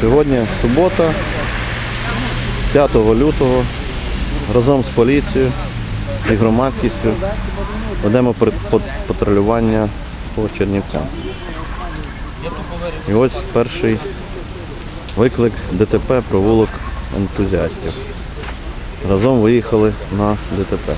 Сьогодні субота, 5 лютого, разом з поліцією і громадськістю ведемо патрулювання по Чернівцям. І ось перший виклик ДТП провулок ентузіастів. Разом виїхали на ДТП.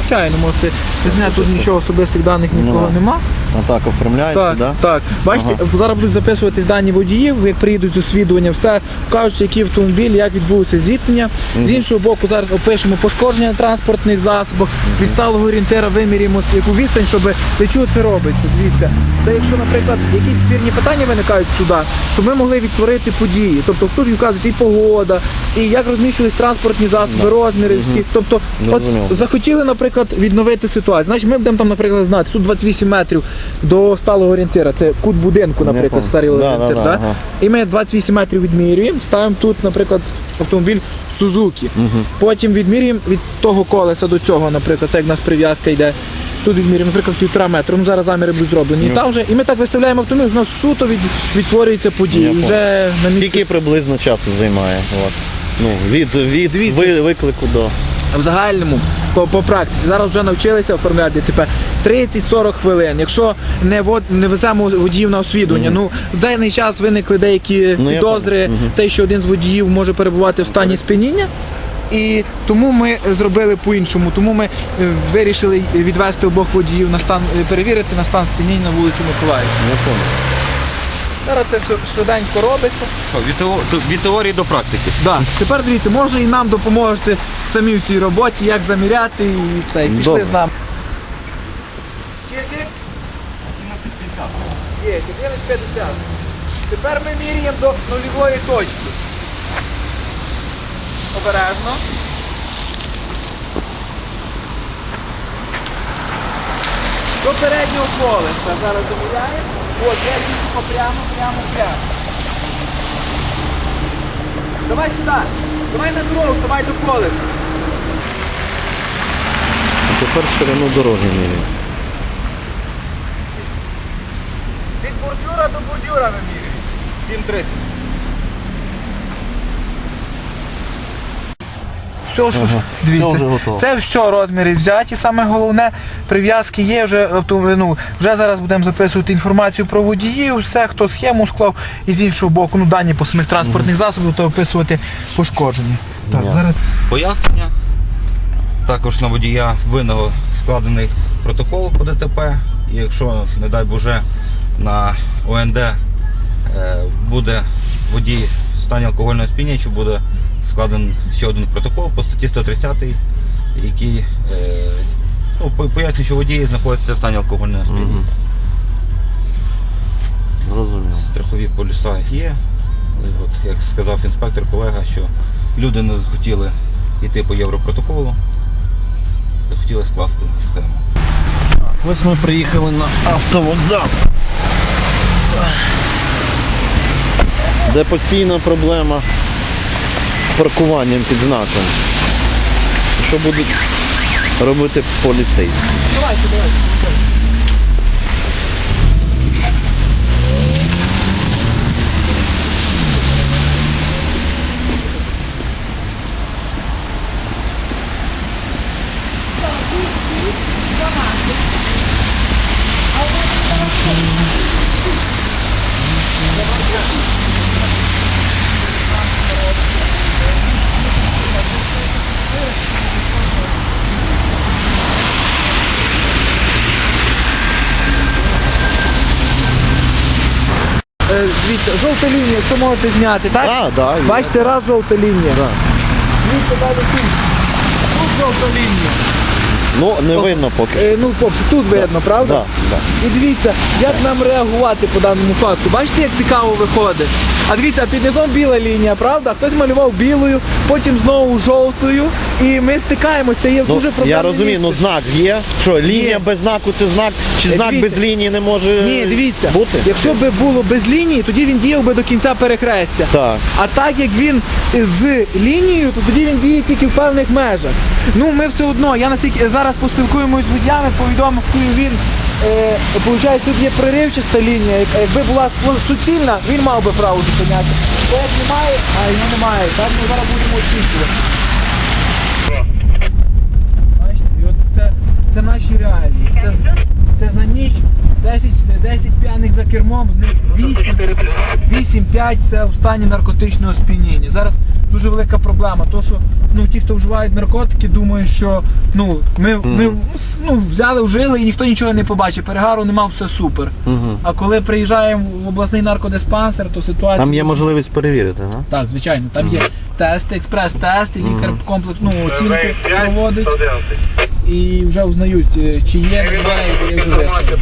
Звичайно, можете зняти тут нічого особистих даних нікого Нема. Нема. Так оформляється, Так, да? так. Бачите, зараз будуть записуватись дані водіїв, як приїдуть з освідування, все кажуть, який автомобіль, як відбулося зіткнення. З іншого боку, зараз опишемо пошкодження на транспортних засобах, від сталого орієнтира вимірюємо яку відстань, щоб для чого це робиться. Дивіться, це якщо, наприклад, якісь спірні питання виникають судах, щоб ми могли відтворити події. Тобто тут вказується і погода, і як розміщувались транспортні засоби, розміри всі. Тобто, от захотіли, наприклад, відновити ситуацію. Значить, ми будемо там, наприклад, знати, тут 28 метрів до сталого орієнтира. Це кут будинку, наприклад, старий орієнтир. да, Да, да. І ми 28 метрів відмірюємо, ставимо тут, наприклад, автомобіль Сузуки. Потім відмірюємо від того колеса до цього, наприклад, як в нас прив'язка йде. Тут відмірюємо, наприклад, півтора метра. Ну зараз заміри будуть зроблені. І там вже, і ми так виставляємо автомобіль, у нас суто від, відтворюється події. Вже на місці Скільки приблизно часу займає у вас? Ну, від, від Дивіться. ви- виклику до. в загальному по, по практиці. Зараз вже навчилися оформляти тепер 30-40 хвилин. Якщо не, вод, не веземо водіїв на освідування, ну в даний час виникли деякі Ну, я підозри. Мгм. те, що один з водіїв може перебувати в стані сп'яніння. І тому ми зробили по-іншому. Тому ми е, вирішили відвести обох водіїв на стан, е, перевірити на стан сп'яніння на вулицю Миколаївську. Не понял. Зараз це все швиденько робиться. Що, від, тео- до- від теорії до практики. Да. Тепер дивіться, може і нам допоможете самі в цій роботі, як заміряти і все. І пішли Добре. з нами. Скільки? Є, 11,50. Тепер ми міряємо до нульової точки. Обережно. До переднього колеса. Зараз доміряємо. От, я їдемо прямо, прямо, прямо. Давай сюди. Давай на дорогу, давай до колеса. Тепер ширину дороги міряємо. Від бордюра до бордюра вимірюють. 7.30. Все, що ж, Ага. дивіться, Все вже готово. це все розміри взяті. Саме головне, прив'язки є вже авто- ну, вже зараз будемо записувати інформацію про водіїв, все, хто схему склав, і з іншого боку, ну дані по самих транспортних засобів, то описувати пошкодження. Так, Ясно. зараз Пояснення. Також на водія винного складений протокол по ДТП. І якщо, не дай Боже, на ОНД е, буде водій в стані алкогольного сп'яніння, чи буде складений ще один протокол по статті 130, який е, ну, пояснює, що водій знаходиться в стані алкогольного сп'яніння. Мгм. Страхові полюса є. От, як сказав інспектор колега, що люди не захотіли йти по європротоколу, захотіли скласти схему. Ось ми приїхали на автовокзал. Де постійна проблема з паркуванням під знаком. Що будуть робити поліцейські? давайте, давайте. Дивіться, жовта лінія, якщо можете зняти, так? Да, є. Бачите, раз жовта лінія. Да. Дивіться далі тут. Тут жовта лінія. Ну, не видно поки. Е, ну, поки тут видно, правда? Да, да. І дивіться, як нам реагувати по даному факту. Бачите, як цікаво виходить. А дивіться, під низом біла лінія, правда? Хтось малював білою, потім знову жовтою. І ми стикаємося. Є Ну, дуже я проблемне розумію, ну місце. знак є. Що, лінія без знаку це знак, чи Е, знак дивіться. без лінії не може Ні, дивіться, бути? якщо б було без лінії, тоді він діяв би до кінця перехрестя. Так. А так як він з лінією, то тоді він діє тільки в певних межах. Ну ми все одно, я наскільки зараз поспілкуємось з водіями, повідомив він. Е, Получається, тут є проривчаста лінія. Якби була суцільна, він мав би право зупинятися. То як немає, а його немає. Так ми зараз будемо очікувати. Бачите, і от це, це наші реалії. Це, це за ніч 10, 10 п'яних за кермом, з них 8, 8-5 це у стані наркотичного сп'яніння. Зараз дуже велика проблема, то що ну, ті, хто вживають наркотики, думають, що ну, ми, ми ну, взяли, вжили і ніхто нічого не побачив. Перегару нема, все супер. Мгм. А коли приїжджаємо в обласний наркодиспансер, то ситуація. Там є можливість перевірити, га? Так, звичайно, там є тести, експрес-тести, лікар комплекс, ну, оцінки проводить і вже узнають, е, чи є, немає, і дає вже висновок.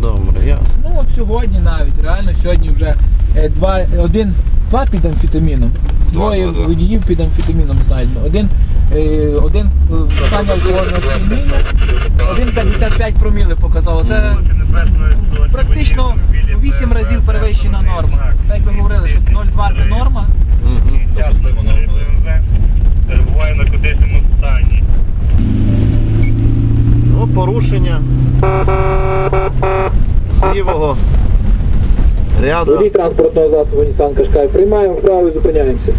Добре, я. Ну от сьогодні навіть, реально сьогодні вже е, два, один, два під амфетаміном, двоє Два, два, два. водіїв під амфетаміном знайдено. Один, е, один е, в стані алкогольного сп'яніння, один 55 проміли показало. Це практично у 8 разів перевищена норма. Так як ви говорили, що 0,2 це норма. Перебуває в наркотичному стані. Ну, порушення з лівого ряду. транспортного засобу Нісан Кашкай Приймаємо вправо і зупиняємося.